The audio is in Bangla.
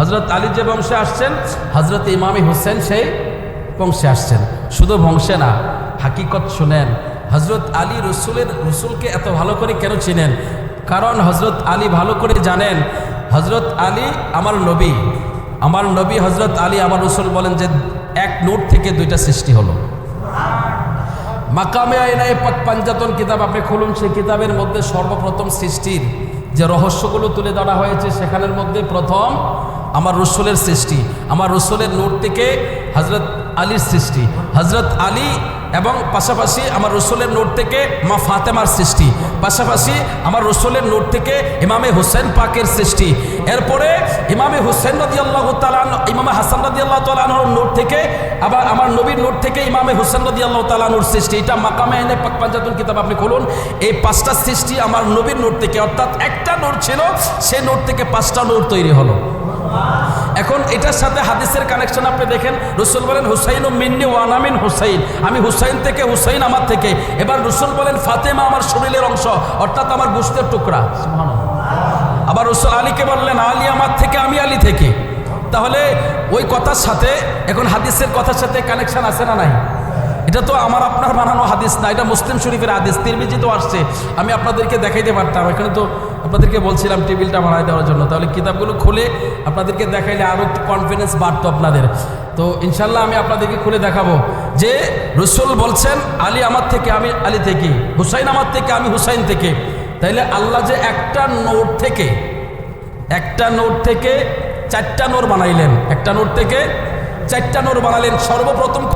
হজরত আলী যে বংশে আসছেন হজরত ইমামি হোসেন সেই বংশে আসছেন। শুধু বংশে না, হাকিকত শুনেন হজরত আলী রসুলের, রসুলকে এত ভালো করে কেন চিনেন? কারণ হজরত আলী ভালো করে জানেন হজরত আলী আমার নবী। আমার নবী হজরত আলী আমার রসুল বলেন যে, এক নোট থেকে দুইটা সৃষ্টি হলো। মাকামে আয়নায় পাক পাঞ্জাতন কিতাব, আপনি খুলুন, সেই কিতাবের মধ্যে সর্বপ্রথম সৃষ্টির যে রহস্যগুলো তুলে ধরা হয়েছে, সেখানের মধ্যে প্রথম আমার রসুলের সৃষ্টি, আমার রসুলের নোট থেকে হজরত আলীর সৃষ্টি হজরত আলী এবং পাশাপাশি আমার রসুলের নোট থেকে মা ফাতেমার সৃষ্টি, পাশাপাশি আমার রসুলের নোট থেকে ইমামে হোসেন পাকের সৃষ্টি। এরপরে ইমামে হোসেন রদি আল্লাহ ইমামে হাসান রদি আল্লাহ তালানোর নোট থেকে আবার আমার নবীর নোট থেকে ইমামে হোসেন রদি আল্লাহ তালানুর সৃষ্টি। এটা মাকামে এনে পাক পাঞ্জাতুন কিতাব আপনি খুলুন। এই পাঁচটা সৃষ্টি আমার নবীর নোট থেকে, অর্থাৎ একটা নোট ছিল, সে নোট থেকে পাঁচটা নোট তৈরি হলো। এখন এটার সাথে হাদিসের কানেকশন আপনি দেখেন রসুল বলেন হুসাইন ও মিন্নি ওয়ানামিন হুসাইন। আমি হুসাইন থেকে হুসাইন আমার থেকে। এবার রসুল বলেন ফাতেমা আমার শরীরের অংশ অর্থাৎ আমার গুস্তের টুকরা। আবার রসুল আলীকে বললেন আলী আমার থেকে আমি আলী থেকে। তাহলে ওই কথার সাথে এখন হাদিসের কথার সাথে কানেকশন আছে না নাই? এটা তো আমার আপনার বানানো হাদিস না, এটা মুসলিম শরীফের হাদিস তো আসছে। আমি আপনাদেরকে দেখাইতে পারতাম, এখানে তো আপনাদেরকে বলছিলাম টেবিলটা বানাই দেওয়ার জন্য। তাহলে কিতাবগুলো খুলে আপনাদেরকে দেখাইলে আরও একটু কনফিডেন্স বাড়তো আপনাদের। তো ইনশাল্লাহ আমি আপনাদেরকে খুলে দেখাবো যে রসুল বলছেন, আলী আমার থেকে আমি আলী থেকে, হুসাইন আমার থেকে আমি হুসাইন থেকে। তাইলে আল্লাহ যে একটা নোট থেকে, একটা নোট থেকে চারটা নোর বানাইলেন। একটা নোট থেকে চারটা নোর বানালেন, সর্বপ্রথম